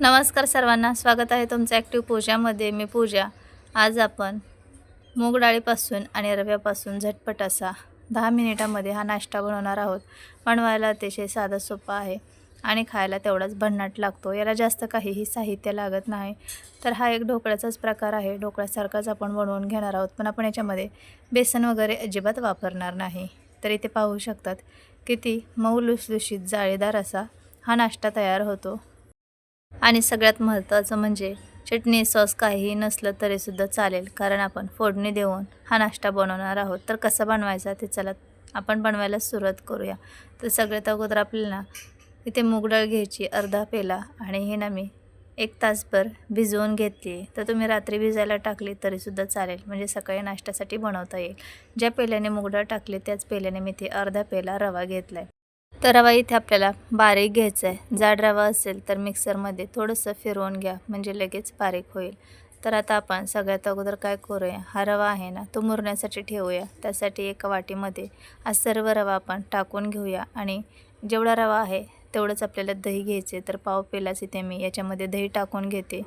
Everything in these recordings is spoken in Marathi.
नमस्कार सर्वांना स्वागत आहे तुमचं ॲक्टिव्ह पूजामध्ये मी पूजा. आज आपण मूग डाळीपासून आणि रव्यापासून झटपट असा दहा मिनिटामध्ये हा नाश्ता बनवणार आहोत. बनवायला अतिशय साधा सोपा आहे आणि खायला तेवढाच भन्नाट लागतो. याला जास्त काहीही साहित्य लागत नाही. तर हा एक ढोकळ्याचाच प्रकार आहे. ढोकळ्यासारखाच आपण बनवून घेणार आहोत. पण आपण याच्यामध्ये बेसन वगैरे अजिबात वापरणार नाही. तर इथे पाहू शकतात किती मऊ लुसलुशीत जाळीदार असा हा नाश्ता तयार होतो. आणि सगळ्यात महत्त्वाचं म्हणजे चटणी सॉस काहीही नसलं तरीसुद्धा चालेल कारण आपण फोडणी देऊन हा नाश्ता बनवणार आहोत. तर कसा बनवायचा ते चला आपण बनवायला सुरुवात करूया. तर सगळ्यात अगोदर आपल्याला इथे मूगडाळ घ्यायची अर्धा पेला आणि हे ना मी एक तासभर भिजवून घेतली. तर तुम्ही रात्री भिजायला टाकली तरीसुद्धा चालेल म्हणजे सकाळी नाश्त्यासाठी बनवता येईल. ज्या पेल्याने मुगडाळ टाकली त्याच पेल्याने मी ते अर्धा पेला रवा घेतला आहे तर रवा इथे आपल्याला बारीक घ्यायचा आहे. जाड रवा असेल तर मिक्सरमध्ये थोडंसं फिरवून घ्या म्हणजे लगेच बारीक होईल. तर आता आपण सगळ्यात अगोदर काय करूया? हा रवा आहे ना तो मुरण्यासाठी ठेवूया. त्यासाठी एका वाटीमध्ये हा सर्व रवा आपण टाकून घेऊया आणि जेवढा रवा आहे तेवढंच आपल्याला दही घ्यायचे तर पाव पेलाच इथे मी याच्यामध्ये दही टाकून घेते.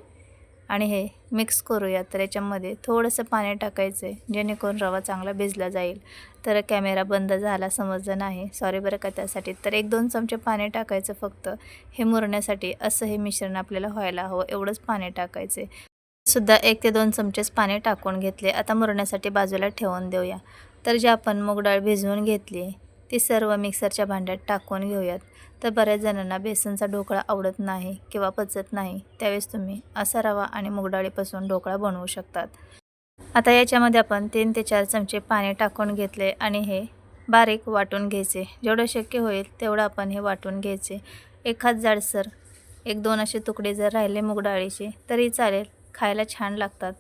आणि हे मिक्स करूया. तर याच्यामध्ये थोडंसं पाणी टाकायचं आहे जेणेकरून रवा चांगला भिजला जाईल. तर कॅमेरा बंद झाला समजलं नाही. सॉरी बरं का त्यासाठी. तर एक दोन चमचे पाणी टाकायचं फक्त. हे मुरण्यासाठी असं हे मिश्रण आपल्याला व्हायला हवं एवढंच पाणी टाकायचं आहे सुद्धा एक ते दोन चमचेच पाणी टाकून घेतले. आता मुरण्यासाठी बाजूला ठेवून देऊया. तर जे आपण मूग डाळ भिजवून घेतली ती सर्व मिक्सरच्या भांड्यात टाकून घेऊयात. तर बऱ्याच जणांना बेसनचा ढोकळा आवडत नाही किंवा पचत नाही त्यावेळेस तुम्ही असा रवा आणि मुगडाळीपासून ढोकळा बनवू शकतात. आता याच्यामध्ये आपण तीन ते चार चमचे पाणी टाकून घेतले आणि हे बारीक वाटून घ्यायचे. जेवढं शक्य होईल तेवढं आपण हे वाटून घ्यायचे. एखाद जाडसर एक दोन असे तुकडे जर राहिले मुगडाळीचे तरी चालेल खायला छान लागतात.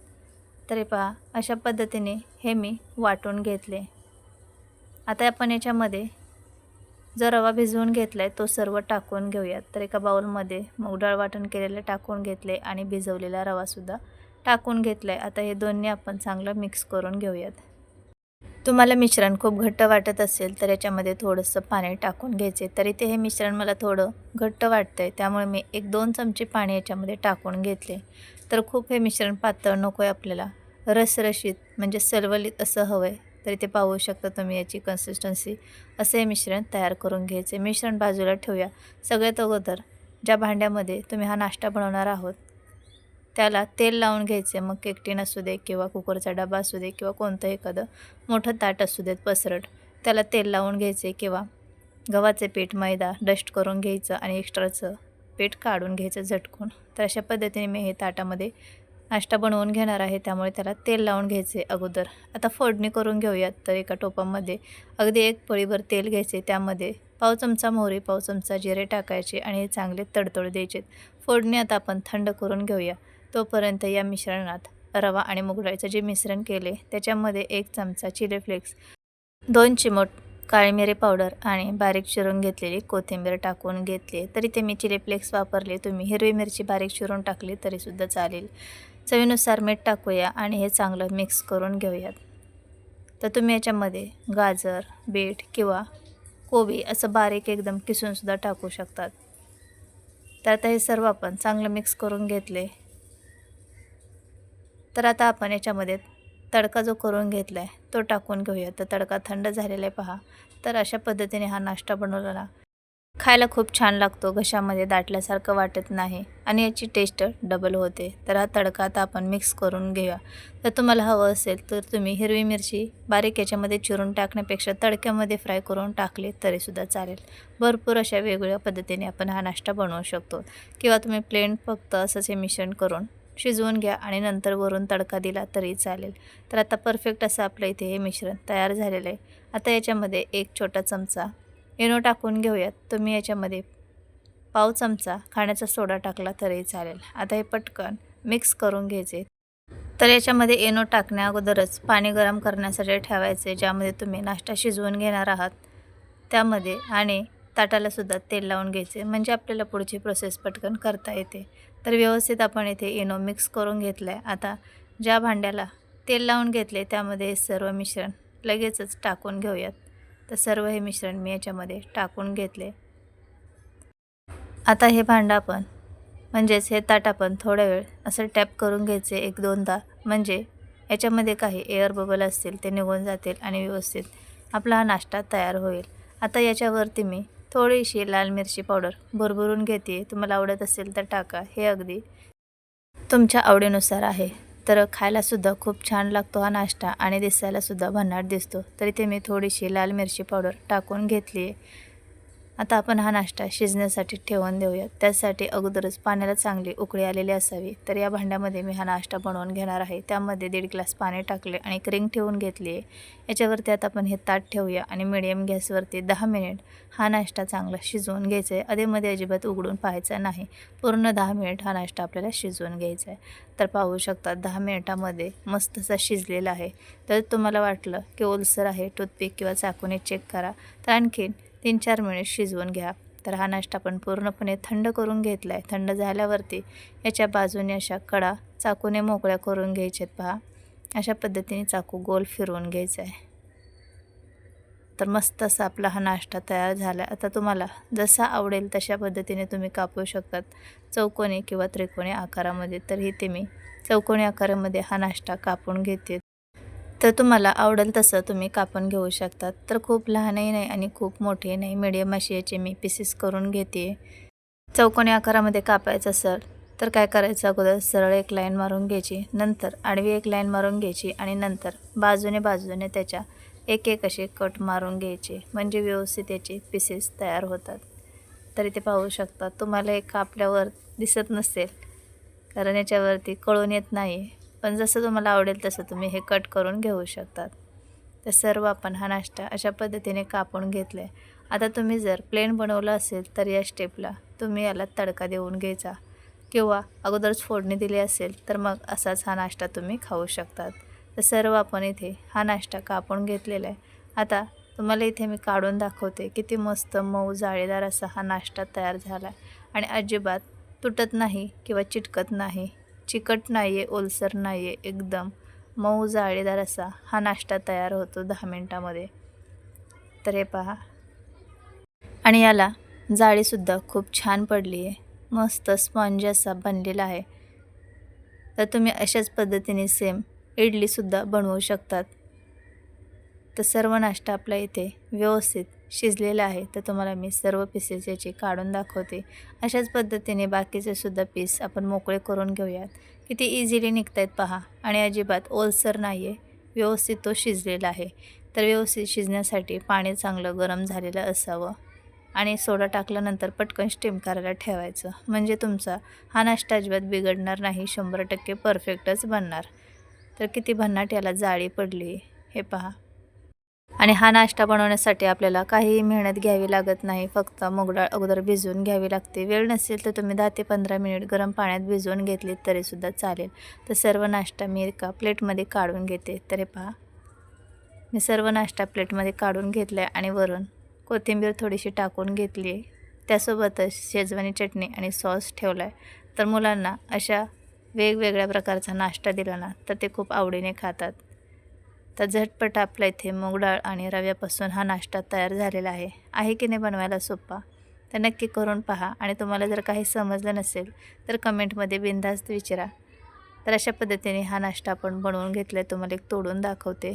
तरी पहा अशा पद्धतीने हे मी वाटून घेतले. आता आपण याच्यामध्ये जो रवा भिजवून घेतला आहे तो सर्व टाकून घेऊयात. तर एका बाउलमध्ये मूगडाळ वाटण केलेले टाकून घेतले आणि भिजवलेला रवासुद्धा टाकून घेतला आहे आता हे दोन्ही आपण चांगलं मिक्स करून घेऊयात. तुम्हाला मिश्रण खूप घट्ट वाटत असेल तर याच्यामध्ये थोडंसं पाणी टाकून घ्यायचे तर इथे हे मिश्रण मला थोडं घट्ट वाटतं आहे त्यामुळे मी एक दोन चमचे पाणी याच्यामध्ये टाकून घेतले तर खूप हे मिश्रण पातळ नको आहे आपल्याला. रसरशीत म्हणजे सलवलीत असं हवं आहे तर इथे पाहू शकता तुम्ही याची कन्सिस्टन्सी असे मिश्रण तयार करून घ्यायचे. मिश्रण बाजूला ठेवूया. सगळ्यात अगोदर ज्या भांड्यामध्ये तुम्ही हा नाश्ता बनवणार आहोत त्याला तेल लावून घ्यायचे. मग केकटीन असू दे किंवा कुकरचा डबा असू दे किंवा कोणतं एखादं मोठं ताट असू देत पसरट त्याला तेल लावून घ्यायचे किंवा गव्हाचे पीठ मैदा डस्ट करून घ्यायचं आणि एक्स्ट्राचं पीठ काढून घ्यायचं झटकून. तर अशा पद्धतीने मी हे ताटामध्ये नाश्ता बनवून घेणार आहे त्यामुळे त्याला तेल लावून घ्यायचे अगोदर. आता फोडणी करून घेऊयात तर एका टोपामध्ये. अगदी एक पळीभर तेल घ्यायचे त्यामध्ये पाव चमचा मोहरी पाव चमचा जिरे टाकायचे आणि हे चांगले तडतड द्यायचे. फोडणी आता आपण थंड करून घेऊया. तोपर्यंत या मिश्रणात रवा आणि मुगडाळीचं जे मिश्रण केले त्याच्यामध्ये एक चमचा चिली फ्लेक्स दोन चिमट काळी मिरी पावडर आणि बारीक चिरून घेतलेली कोथिंबीर टाकून घेतली. तरी ते मी चिली फ्लेक्स वापरले. तुम्ही हिरवी मिरची बारीक चिरून टाकली तरीसुद्धा चालेल. चवीनुसार मीठ टाकूया आणि हे चांगलं मिक्स करून घेऊयात. तर तुम्ही याच्यामध्ये गाजर बीट किंवा कोबी असं बारीक एकदम किसूनसुद्धा टाकू शकतात. तर आता हे सर्व आपण चांगलं मिक्स करून घेतले. तर आता आपण याच्यामध्ये तडका जो करून घेतला आहे तो टाकून घेऊया तर तडका थंड झालेला आहे पहा. तर अशा पद्धतीने हा नाश्ता बनवला ना खायला खूप छान लागतो घशामध्ये दाटल्यासारखं वाटत नाही आणि याची टेस्ट डबल होते. तर हा तडका आता आपण मिक्स करून घेऊया. तर तुम्हाला हवं असेल तर तुम्ही हिरवी मिरची बारीक याच्यामध्ये चिरून टाकण्यापेक्षा तडक्यामध्ये फ्राय करून टाकले तरीसुद्धा चालेल. भरपूर अशा वेगवेगळ्या पद्धतीने आपण हा नाश्ता बनवू शकतो. किंवा तुम्ही प्लेन फक्त असंच हे मिश्रण करून शिजवून घ्या आणि नंतर वरून तडका दिला तरी चालेल. तर आता परफेक्ट असं आपलं इथे हे मिश्रण तयार झालेलं आहे. आता याच्यामध्ये एक छोटा चमचा इनो टाकून घेऊयात. तुम्ही याच्यामध्ये पाव चमचा खाण्याचा सोडा टाकला तरी चालेल. आता हे पटकन मिक्स करून घ्यायचे. तर याच्यामध्ये एनो टाकण्या अगोदरच पाणी गरम करण्यासाठी ठेवायचे ज्यामध्ये तुम्ही नाश्ता शिजवून घेणार आहात. त्यामध्ये आणि ताटालासुद्धा तेल लावून घ्यायचे. म्हणजे आपल्याला पुढची प्रोसेस पटकन करता येते. तर व्यवस्थित आपण इथे एनो मिक्स करून घेतलं आहे आता ज्या भांड्याला तेल लावून घेतले त्यामध्ये सर्व मिश्रण लगेचच टाकून घेऊयात. तर सर्व हे मिश्रण मी याच्यामध्ये टाकून घेतले. आता हे भांडं आपण म्हणजेच हे ताट आपण थोडा वेळ असं टॅप करून घ्यायचे एक दोनदा. म्हणजे याच्यामध्ये काही एअर बबल असतील ते निघून जातील आणि व्यवस्थित आपला हा नाश्ता तयार होईल. आता याच्यावरती मी थोडीशी लाल मिरची पावडर भरभरून घेते. तुम्हाला आवडत असेल तर टाका. हे अगदी तुमच्या आवडीनुसार आहे. तर खायलासुद्धा खूप छान लागतो हा नाश्ता आणि दिसायलासुद्धा भन्नाट दिसतो. तरी ते मी थोडीशी लाल मिरची पावडर टाकून घेतली आहे आता आपण हा नाश्ता शिजण्यासाठी ठेवून देऊया त्यासाठी अगोदरच पाण्याला चांगली उकळी आलेली असावी. तर या भांड्यामध्ये मी हा नाश्ता बनवून घेणार आहे. त्यामध्ये दीड ग्लास पाणी टाकले आणि क्रिंग ठेवून घेतली आहे. याच्यावरती आता आपण हे ताट ठेवूया आणि मिडियम गॅसवरती दहा मिनिट हा नाश्ता चांगला शिजवून घ्यायचा आहे. अधेमध्ये अजिबात उघडून पाहायचा नाही. पूर्ण दहा मिनिट हा नाश्ता आपल्याला शिजवून घ्यायचा आहे. तर पाहू शकता दहा मिनिटामध्ये मस्त असा शिजलेला आहे. तर तुम्हाला वाटलं की ओलसर आहे टूथपिक किंवा चाकूने चेक करा. तर आणखीन तीन चार मिनिट शिजवून घ्या. तर हा नाश्ता आपण पूर्णपणे थंड करून घेतला आहे थंड झाल्यावरती याच्या बाजूने अशा कडा चाकूने मोकळ्या करून घ्यायच्यात पहा. अशा पद्धतीने चाकू गोल फिरवून घ्यायचा आहे तर मस्त असा आपला हा नाश्ता तयार झाला आता तुम्हाला जसा आवडेल तशा पद्धतीने तुम्ही कापू शकतात चौकोनी किंवा त्रिकोणी आकारामध्ये. तर इथे मी चौकोनी आकारामध्ये हा नाश्ता कापून घेते तर तुम्हाला आवडेल तसं तुम्ही कापून घेऊ शकतात. तर खूप लहानही नाही आणि खूप मोठे नाही. मिडियम अशी याचे मी पीसेस करून घेते. चौकोनी आकारामध्ये कापायचं असेल तर काय करायचं अगोदर? सरळ एक लाईन मारून घ्यायची. नंतर आडवी एक लाईन मारून घ्यायची आणि नंतर बाजूने बाजूने त्याच्या एक एक असे कट मारून घ्यायचे. म्हणजे व्यवस्थित याचे पीसेस तयार होतात. तरी ते पाहू शकता तुम्हाला एक कापल्यावर दिसत नसेल. कारण याच्यावरती कळून येत नाही पण जसं तुम्हाला आवडेल तसं तुम्ही हे कट करून घेऊ शकतात. तर सर्व आपण हा नाश्ता अशा पद्धतीने कापून घेतला आहे आता तुम्ही जर प्लेन बनवलं असेल तर या स्टेपला तुम्ही याला तडका देऊन घ्यायचा. किंवा अगोदरच फोडणी दिली असेल तर मग असाच हा नाश्ता तुम्ही खाऊ शकतात. तर सर्व आपण इथे हा नाश्ता कापून घेतलेला आहे. आता तुम्हाला इथे मी काढून दाखवते किती मस्त मऊ जाळीदार असा हा नाश्ता तयार झाला आहे आणि अजिबात तुटत नाही किंवा चिटकत नाही. चिकट नाही आहे ओलसर नाही आहे एकदम. मऊ जाळीदार असा हा नाश्ता तयार होतो दहा मिनटामध्ये. तर हे पहा. आणि याला जाळीसुद्धा खूप छान पडली आहे मस्त स्पॉन्ज असा बनलेला आहे. तर तुम्ही अशाच पद्धतीने सेम इडलीसुद्धा बनवू शकतात. तर सर्व नाश्ता आपला इथे व्यवस्थित शिजलेलं आहे तर तुम्हाला मी सर्व पीसेस याचे काढून दाखवते. अशाच पद्धतीने बाकीचे सुद्धा पीस आपण मोकळे करून घेऊयात. किती इझिली निघत आहेत पहा. आणि अजिबात ओलसर नाही आहे व्यवस्थित तो शिजलेला आहे. तर व्यवस्थित शिजण्यासाठी पाणी चांगलं गरम झालेलं असावं. आणि सोडा टाकल्यानंतर पटकन स्टीम करायला ठेवायचं. म्हणजे तुमचा हा नाश्ता अजिबात बिघडणार नाही. शंभर टक्के परफेक्टच बनणार. तर किती भन्नाट याला जाळी पडली. हे पहा. आणि हा नाश्ता बनवण्यासाठी आपल्याला काहीही मेहनत घ्यावी लागत नाही. फक्त मुगडाळ अगोदर भिजवून घ्यावी लागते. वेळ नसेल तर तुम्ही दहा ते पंधरा मिनिट गरम पाण्यात भिजवून घेतली तरीसुद्धा चालेल. तर सर्व नाश्ता मी एका प्लेटमध्ये काढून घेते. तरी पहा. मी सर्व नाश्ता प्लेटमध्ये काढून घेतला आहे आणि वरून कोथिंबीर थोडीशी टाकून घेतली आहे. त्यासोबतच शेजवानी चटणी आणि सॉस ठेवला आहे तर मुलांना अशा वेगवेगळ्या प्रकारचा नाश्ता दिला ना तर ते खूप आवडीने खातात. तर झटपट आपल्या इथे मूग डाळ आणि रव्यापासून हा नाश्ता तयार झालेला आहे. आहे की नाही बनवायला सोपा? तर नक्की करून पहा आणि तुम्हाला जर काही समजलं नसेल तर कमेंटमध्ये बिनधास्त विचारा. तर अशा पद्धतीने हा नाश्ता आपण बनवून घेतला आहे तुम्हाला एक तोडून दाखवते.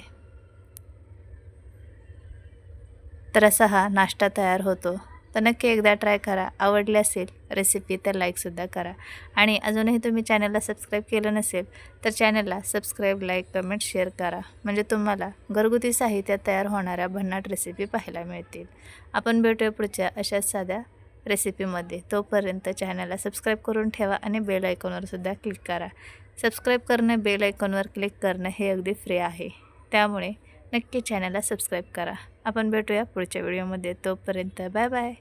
तर असा हा नाश्ता तयार होतो. तर नक्की एकदा ट्राय करा. आवडली असेल रेसिपी तर लाईकसुद्धा करा. आणि अजूनही तुम्ही चॅनलला सबस्क्राईब केलं नसेल तर चॅनलला सबस्क्राईब लाईक कमेंट शेअर करा. म्हणजे तुम्हाला घरगुती साहित्यात तयार होणाऱ्या भन्नाट रेसिपी पाहायला मिळतील. आपण भेटूया पुढच्या अशाच साध्या रेसिपीमध्ये तोपर्यंत चॅनलला सबस्क्राईब करून ठेवा आणि बेल आयकॉनवरसुद्धा क्लिक करा. सबस्क्राईब करणं बेल आयकॉनवर क्लिक करणं हे अगदी फ्री आहे. त्यामुळे नक्की चॅनलला सबस्क्राईब करा. आपण भेटूया पुढच्या व्हिडिओमध्ये. तोपर्यंत बाय बाय.